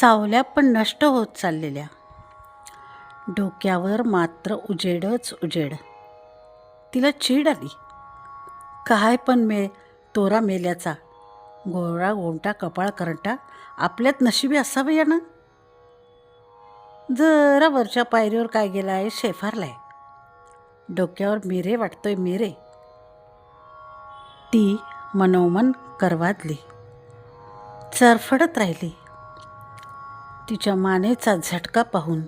सावल्या पण नष्ट होत चाललेल्या. डोक्यावर मात्र उजेडच उजेड. तिला चीड आली. काय पण मे तोरा मेल्याचा. गोळा गोमटा कपाळ करंटा आपल्यात नशिबी असावं या ना जरा वरच्या पायरीवर काय गेला आहे शेफारलाय. डोक्यावर मिरे वाटतोय मिरे. ती मनोमन करवादली. चरफडत राहिली. तिच्या मानेचा झटका पाहून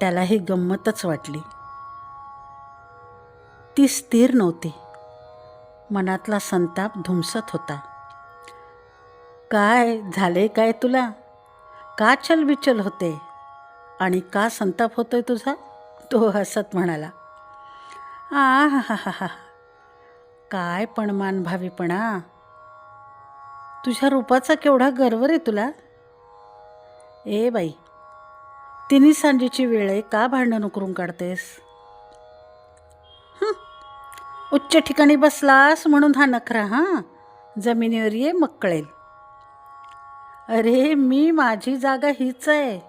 त्याला ही गंमतच वाटली. ती स्थिर नव्हती. मनातला संताप धुमसत होता. काय झाले काय तुला? का चलबिचल होते? आणि का संताप होतोय तुझा? तो हसत म्हणाला. आ हा हा हा हा काय पण मानभावीपणा. तुझ्या रूपाचा केवढा गर्व रे तुला. ए बाई तिन्ही सांजेची वेळ आहे का भांडणं उकरून काढतेस? उच्च ठिकाणी बसलास म्हणून हा नखरा हां? जमिनीवर ये मग कळेल. अरे मी माझी जागा हीच आहे.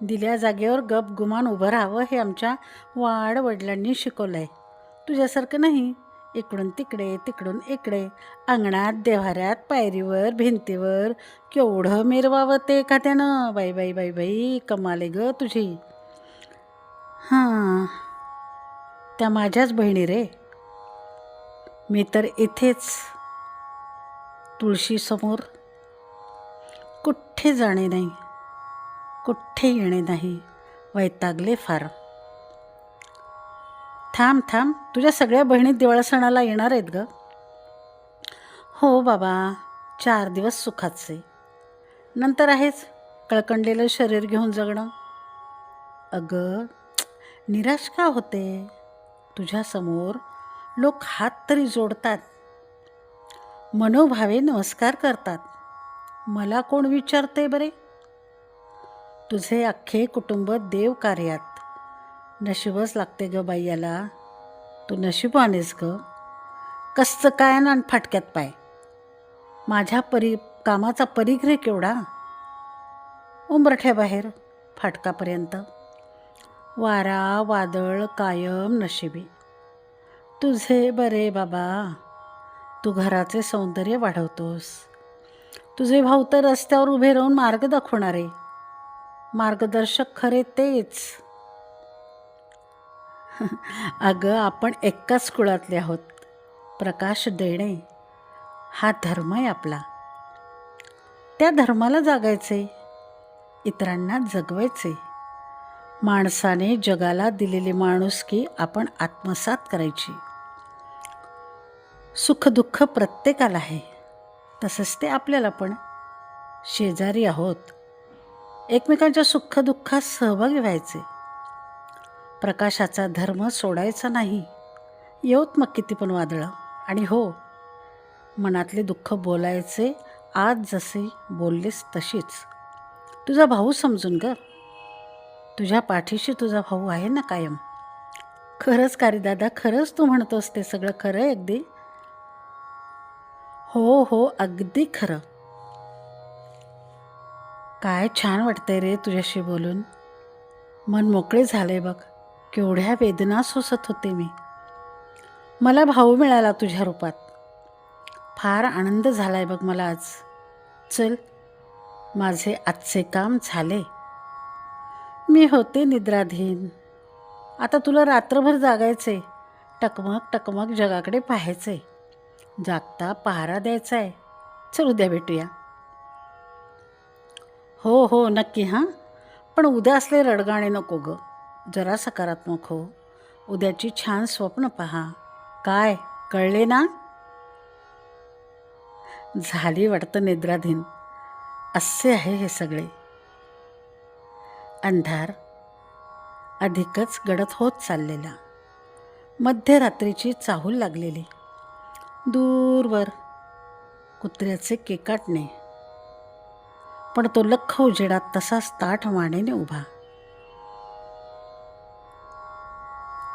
दिल्या जागेवर गप गुमान उभं राहावं हे आमच्या वाड वडिलांनी शिकवलं आहे तुझ्यासारखं नाही. इकडून तिकडे तिकडून इकडे. अंगणात देव्हाऱ्यात पायरीवर भिंतीवर. केवढं मिरवावं ते एखाद्यानं? बाई बाई बाई बाई कमाले ग तुझी. हां. त्या माझ्याच बहिणी रे. मी तर इथेच तुळशीसमोर. कुठे जाणे नाही. कुठे येणे नाही. वैतागले फार. थांब थांब. तुझ्या सगळ्या बहिणी दिवाळसणाला येणार आहेत ग. हो बाबा चार दिवस सुखाचे. नंतर आहेच कळकंडलेलं शरीर घेऊन जगणं. अगं निराश का होते? तुझ्यासमोर लोक हात तरी जोडतात. मनोभावे नमस्कार करतात. मला कोण विचारते बरे? तुझे अख्खे कुटुंब देवकार्यात. नशीबच लागते ग बाई याला. तू आणेस ग. कसं काय ना फाटक्यात पाय. माझ्या परी कामाचा परिग्रह केवढा? उंबरठ्याबाहेर फाटकापर्यंत. वारा वादळ कायम नशिबी. तुझे बरे बाबा. तू घराचे सौंदर्य वाढवतोस. तुझे भाऊ तर रस्त्यावर उभे राहून मार्ग दाखवणारे. मार्गदर्शक खरे तेच. अगं आपण एकाच कुळातले आहोत. प्रकाश देणे हा धर्म आहे आपला. त्या धर्माला जागायचे इतरांना जगवायचे. माणसाने जगाला दिलेली माणुसकी आपण आत्मसात करायची. सुखदुःख प्रत्येकाला आहे. तसंच ते आपल्याला पण. शेजारी आहोत. एकमेकांच्या सुखदुःखात सहभागी व्हायचे. प्रकाशाचा धर्म सोडायचा नाही. येऊत मग किती पण वादळं. आणि हो मनातले दुःख बोलायचे आज जसे बोललेस तशीच. तुझा भाऊ समजून ग. तुझ्या पाठीशी तुझा भाऊ आहे ना कायम. खरंच का रे दादा खरंच तू म्हणतोस ते सगळं खरं आहे अगदी? हो हो अगदी खरं. काय छान वाटतंय रे तुझ्याशी बोलून. मन मोकळे झाले बघ. केवढ्या वेदना सोसत होते मी. मला भाऊ मिळाला तुझ्या रूपात. फार आनंद झालाय बघ मला आज. चल माझे आजचे काम झाले. मी होते निद्राधीन. आता तुला रात्रभर जागायचे टकमक टकमक जगाकडे पाहायचे जागता पहारा द्यायचा आहे चल उद्या भेटूया. हो हो नक्की हां. पण उद्या असले रडगाणे नको गं. जरा सकारात्मक हो. उद्याची छान स्वप्न पहा. काय कळले ना? झाली वाटतं निद्राधीन. असे आहे हे सगळे. अंधार अधिकच गडद होत चाललेला. मध्यरात्रीची चाहूल लागलेली. दूरवर कुत्र्याचे केकाटणे. पण तो लख उजेडात तसाच ताठ मानेने उभा.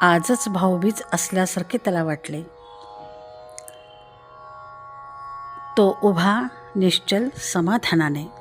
आजच भाऊबीज असल्यासारखे त्याला वाटले. तो उभा निश्चल समाधानाने